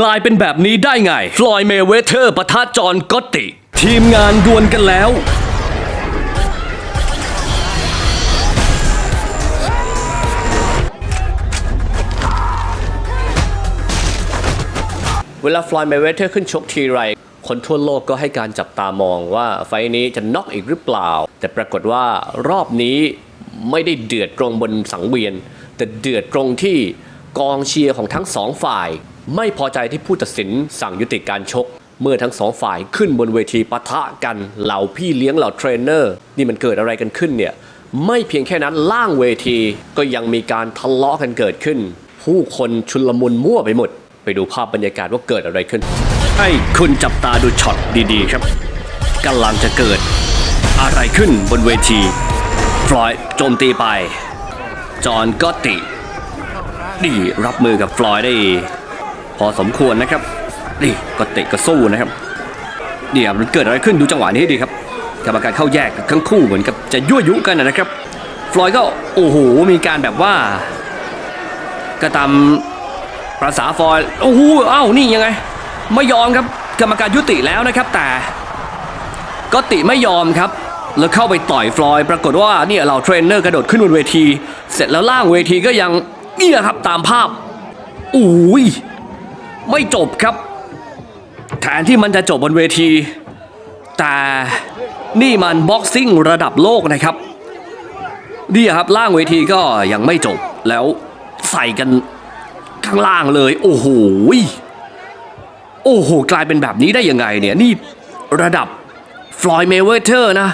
กลายเป็นแบบนี้ได้ไง ฟลอยเมเวเทอร์ปะทะจอห์นก็ตติ ทีมงานดวลกันแล้ว เวลาฟลอยเมเวเทอร์ขึ้นชกทีไร คนทั่วโลกก็ให้การจับตามองว่าไฟนี้จะน็อกอีกหรือเปล่า แต่ปรากฏว่ารอบนี้ไม่ได้เดือดตรงบนสังเวียน แต่เดือดตรงที่กองเชียร์ของทั้งสองฝ่าย ไม่พอใจที่ผู้ตัดสินสั่งยุติการชก เมื่อทั้งสองฝ่ายขึ้นบนเวทีปะทะกันเหล่าพี่เลี้ยงเหล่าเทรนเนอร์นี่มันเกิดอะไรกันขึ้นเนี่ยไม่เพียงแค่นั้นล่างเวทีก็ยังมีการทะเลาะกันเกิดขึ้น ผู้คนชุลมุนมั่วไปหมด ไปดูภาพบรรยากาศว่าเกิดอะไรขึ้น ให้คุณจับตาดูช็อตดีๆครับกำลังจะเกิด อะไรขึ้นบนเวทีฟลอยด์โจมตีไป จอห์นก็ตตินี่รับมือกับฟลอยด์ได้ พอสมควรนะครับนี่ก็ตติก็สู้นะครับเนี่ยมันเกิดอะไรขึ้นดูจังหวะนี้ดีครับกรรมการเข้าแยกทั้งคู่เหมือนกับจะยั่วยุกันนะครับ ฟลอยด์ก็โอ้โหมีการแบบว่าก็ตามภาษาฟลอยด์โอ้โหเอ้านี่ยังไง ไม่ยอมครับ กรรมการยุติแล้วนะครับ แต่ ก็ติไม่ยอมครับ แล้วเข้าไปต่อยฟลอยด์ปรากฏว่าเนี่ยเราเทรนเนอร์กระโดดขึ้นบนเวที เสร็จแล้วล่างเวทีก็ยังเนี่ยครับตามภาพอุ้ย ไม่จบครับ แทนที่มันจะจบบนเวที แต่นี่มันบ็อกซิ่งระดับโลกนะครับนี่ครับล่างเวทีก็ยังไม่จบแล้วใส่กันข้างล่างเลย โอ้โหโอ้โห กลายเป็นแบบนี้ได้ยังไงเนี่ย นี่ระดับฟลอยเมเวเทอร์นะ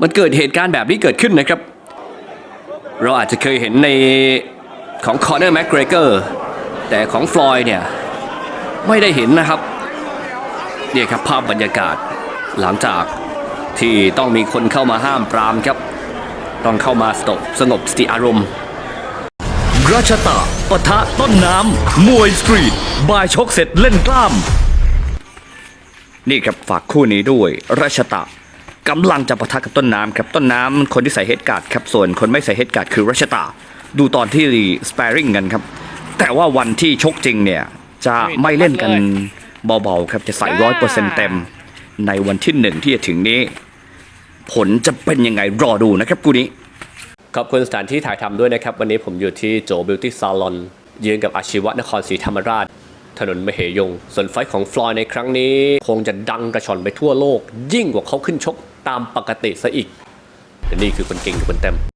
มันเกิดเหตุการณ์แบบนี้เกิดขึ้นนะครับ เราอาจจะเคยเห็นในของคอนเนอร์แม g เกรเกอร์แต่ของฟลอยเนี่ย ไม่ได้เห็นนะครับเนี่ยครับภาพบรรยากาศหลังจากที่ต้องมีคนเข้ามาห้ามปรามครับ ต้องเข้ามาสงบสงบสติอารมณ์ราชตะปะทะต้นน้ำมวยสตรีทบายชกเสร็จเล่นกล้าม นี่ครับฝากคู่นี้ด้วยราชตะกำลังจะปะทะกับต้นน้ำครับต้นน้ำคนที่ใส่เฮดการ์ดครับส่วนคนไม่ใส่เฮดการ์ดคือราชตะดูตอนที่สปาริงกันครับ แต่ว่าวันที่ชกจริงเนี่ย จะไม่เล่นกันเบาๆครับจะใส่ร้อยเปอร์เซ็นต์เต็ม ในวันที่หนึ่งที่จะถึงนี้ ผลจะเป็นยังไงรอดูนะครับกูนี้ขอบคุณสถานที่ถ่ายทำด้วยนะครับ วันนี้ผมอยู่ที่โจบิวตี้ซาลอนยืนกับอาชีวะนครศรีธรรมราช ถนนมเหยง ส่วนไฟท์ของฟลอยด์ในครั้งนี้ คงจะดังกระชอนไปทั่วโลก ยิ่งกว่าเขาขึ้นชกตามปกติซะอีกและนี่คือคนเก่งกับคนเต็ม